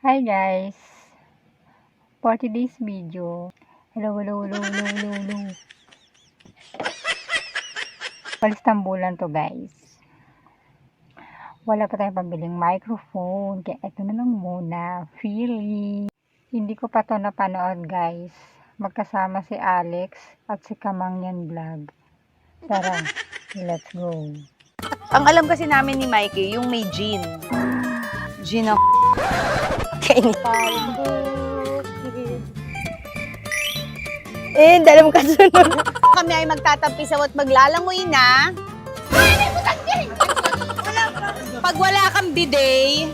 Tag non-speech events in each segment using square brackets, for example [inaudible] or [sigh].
Hi guys! For today's video, hello, hello, hello, hello, hello, hello. Palistambulan to guys. Wala pa tayong pambiling microphone, kaya ito na lang muna, feeling. Hindi ko pa to napanood guys. Magkasama si Alex at si Kamangyan Vlog. Tara, let's go. Ang alam kasi namin ni Mikey, yung may gin. Gin ang [laughs] Kainin. Eh, dalam ka sunod. Kami ay magtatampisaw at maglalangoy na. Pag wala kang bidet,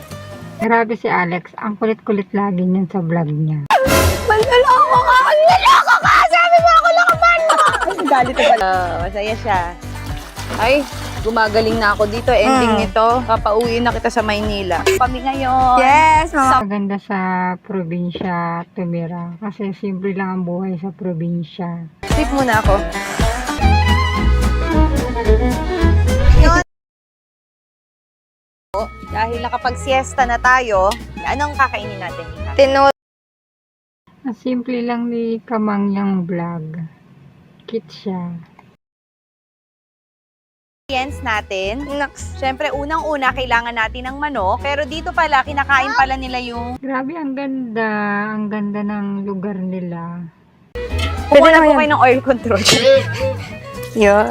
Grabe si Alex, ang kulit-kulit lagi niyan sa vlog niya. Manloloko ka! Manloloko ka! Sabi mo ako lakaban mo! galit na pala. masaya siya. Ay, gumagaling na ako dito. Ending Mm. nito, papauwi na kita sa Maynila. Kami ngayon. Yes, mama. Maganda sa probinsya tumira kasi simple lang ang buhay sa probinsya. Tip muna ako. Dahil nakapag-siesta na tayo, anong kakainin natin. Ang simple lang ni Kamangyang vlog. Cute siya. Ingredients natin. Naks. Siyempre, unang-una, kailangan natin ng manok. Pero dito pala, kinakain pala nila yung... Grabe ang ganda. Ang ganda ng lugar nila. Kukuha na na po kayo ng oil control. [laughs] Yun.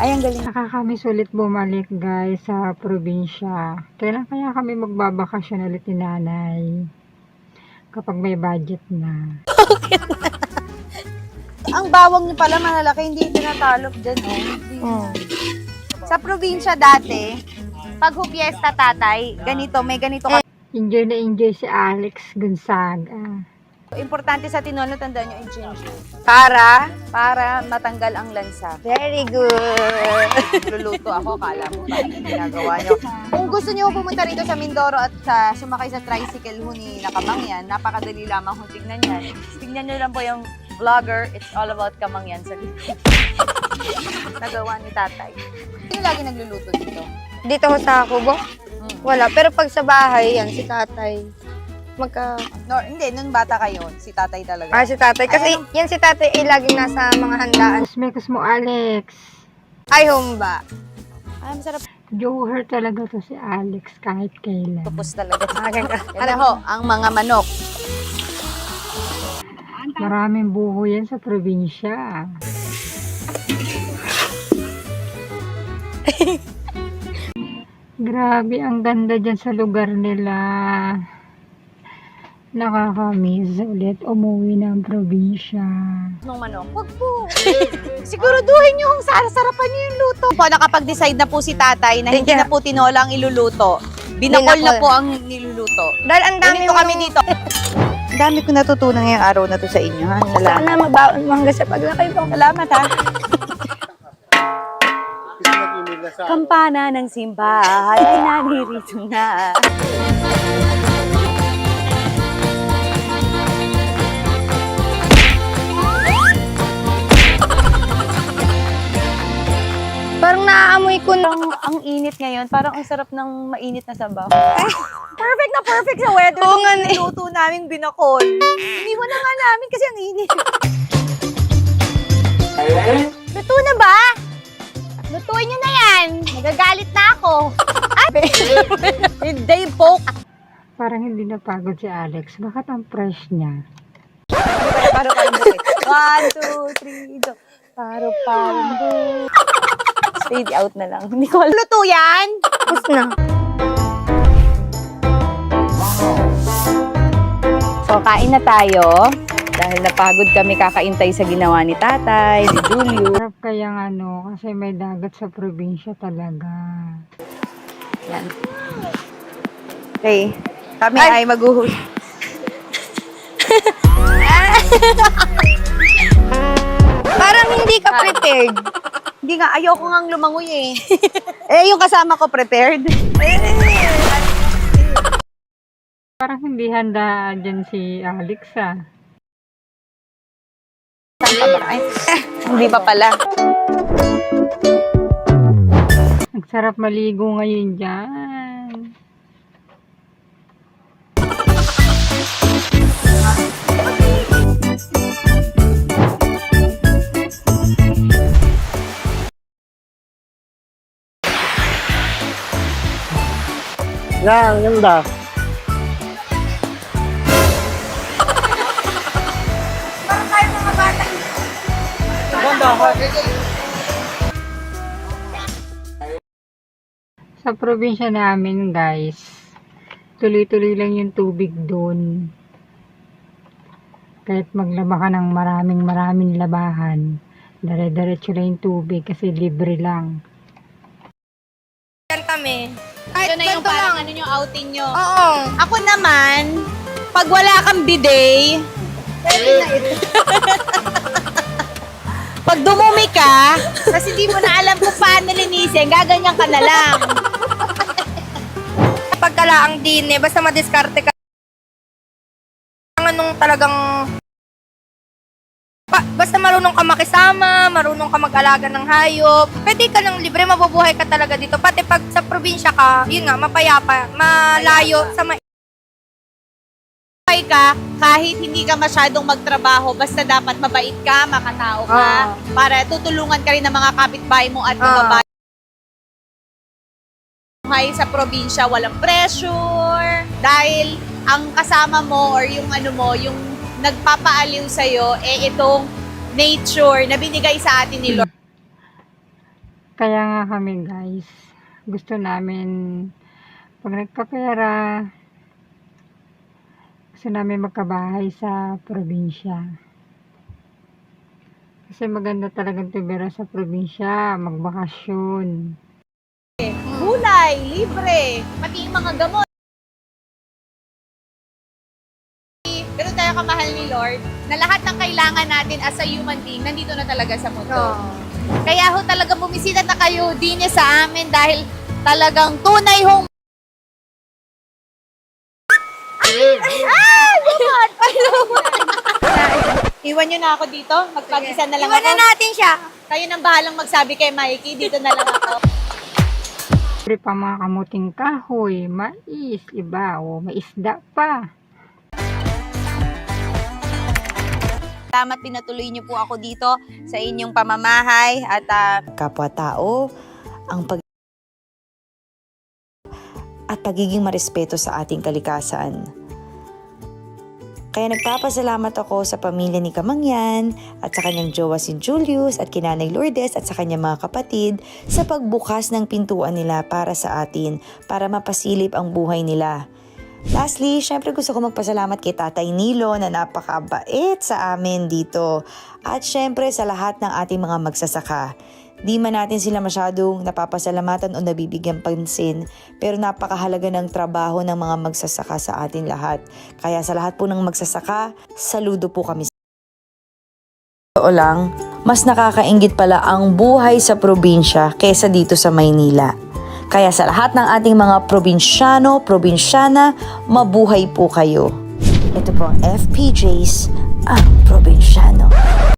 Ay, ang galing. Nakakamiss ulit bumalik guys sa probinsya. Kailan kaya kami magbabakasyon ulit ni nanay? Kapag may budget na. [laughs] Ang bawang niyo pala malalaki, hindi tinatalop dyan, oh. Mm. Sa probinsya dati, pag hupiesta tatay, ganito, may ganito ka. Enjoy na enjoy si Alex Gonzaga. Importante sa tinola, tandaan nyo ginger. Para, para matanggal ang lansa. Very good. Luluto ako, kala mo ba yung ginagawa nyo. Kung gusto nyo pumunta rito sa Mindoro at sa, sumakay sa tricycle ho ni Nakamangyan, napakadali lamang kung tignan yan. Tignan nyo lang po yung vlogger, it's all about Kamangyan sa [laughs] Nagawa ni tatay. Sino lagi nagluluto dito? Dito ko sa kubo? Mm. Wala. Pero pag sa bahay, yan, si tatay. Magka... No, hindi, nung bata kayo, si tatay talaga. Ah, si tatay. Kasi yan si tatay ay laging nasa mga handaan. Kusmekos mo Alex. Ay, home ba? Ay, masarap. Joher talaga to si Alex kahit kailan. Tapos talaga. Yan ho, ang mga manok. Maraming buho yan sa probinsya. [laughs] Grabe, ang ganda dyan sa lugar nila. Nakakamiss ulit umuwi ng probinsya. ng manok. Wag po. Siguraduhin niyo kung sasarapan niyo yung luto. Po, nakapag-decide na po si tatay na hindi na po tinola ang iluluto. Binakol na po ang niluluto. Dahil ang dami Ganito mo kami dito. [laughs] Dami ko natutunan ngayong araw na to sa inyo. Ha? Salamat. Sana mabaon mo hanggang sa paglaki mo. Salamat ha. Kampana ng simbahan ay naririto na. Parang naaamoy ko na. Init ngayon, parang ang sarap ng mainit na sabaw. perfect na perfect sa weather. Oo nga, eh. Luto namin binakol. Iniwan na nga namin kasi ang init. Luto na ba? Lutuin nyo na yan. Nagagalit na ako. Ate, hindi poke. Parang hindi napagod si Alex. Bakit ang fresh niya? Paro paro One, two, three, go. Paro paro Fade out na lang. [laughs] Hindi ko luto yan. Tapos na. So, kain na tayo. Dahil napagod kami kakaintay sa ginawa ni tatay, ni Julio. [laughs] Sarap kayang ano, kasi may dagat sa probinsya talaga. Yan. Okay. Kami ay, maghuhus. [laughs] Parang hindi ka prepared. Hindi nga, ayoko nga lumangoy eh. [laughs] eh, yung kasama ko prepared. [laughs] Parang hindi handa dyan si Alex ah. Ay, hindi pa pala. Ang sarap maligo ngayon dyan. Ganda, ang ganda. Sa probinsya namin, guys, tuloy-tuloy lang yung tubig doon. Kahit maglaba ka ng maraming maraming labahan, dire-diretso lang yung tubig kasi libre lang. Yan kami. Kahit na yung ganito parang lang. ano yung outing nyo. Oo. Ako naman, pag wala kang bidet, [laughs] pag dumumi ka, kasi di mo na alam kung paano linisin, gaganyan ka na lang. Pagkalaang din eh, basta madiskarte ka. Ang anong talagang pa, basta marunong ka makisama, marunong ka mag-alaga ng hayop, pwede ka ng libre, mabubuhay ka talaga dito. Pati pag sa probinsya ka, yun nga, mapayapa, malayo sa ma- Buhay ka, kahit hindi ka masyadong magtrabaho, basta dapat mabait ka, makatao ka, para tutulungan ka rin ng mga kapitbahay mo at mga babae. Buhay sa probinsya, walang pressure, dahil ang kasama mo or yung ano mo, yung nagpapaaliw sa'yo, eh itong nature na binigay sa atin ni Lord. Kaya nga kami, guys, gusto namin, pag nagkapera, gusto namin magkabahay sa probinsya. Kasi maganda talagang tumira sa probinsya, magbakasyon. Gulay, libre, pati yung mga gamot. Tayo kamahal ni Lord na lahat ng kailangan natin as a human being nandito na talaga sa mundo. Kaya ho talaga bumisita na kayo din sa amin dahil talagang tunay hong Ah! [laughs] Iwan nyo na ako dito. Magpag-isa na lang Iwan na ako. natin siya. Kayo nang bahalang magsabi kay Mikey. Dito na lang ako. Libre pa mga kamuting kahoy, mais, iba, o may isda pa. Salamat pinatuloy niyo po ako dito sa inyong pamamahay at ah, kapwa-tao, ang pag at pagiging marespeto sa ating kalikasan. Kaya nagpapasalamat ako sa pamilya ni Kamangyan at sa kanyang jowa si Julius at kinanay Lourdes at sa kanyang mga kapatid sa pagbukas ng pintuan nila para sa atin para mapasilip ang buhay nila. Lastly, syempre gusto ko magpasalamat kay Tatay Nilo na napakabait sa amin dito. At syempre sa lahat ng ating mga magsasaka. Di man natin sila masyadong napapasalamatan o nabibigyan pansin, pero napakahalaga ng trabaho ng mga magsasaka sa ating lahat. Kaya sa lahat po ng magsasaka, saludo po kami. O lang, mas nakakaingit pala ang buhay sa probinsya kesa dito sa Maynila. Kaya sa lahat ng ating mga probinsyano, probinsyana, mabuhay po kayo. Ito po ang FPJs, ang probinsyano.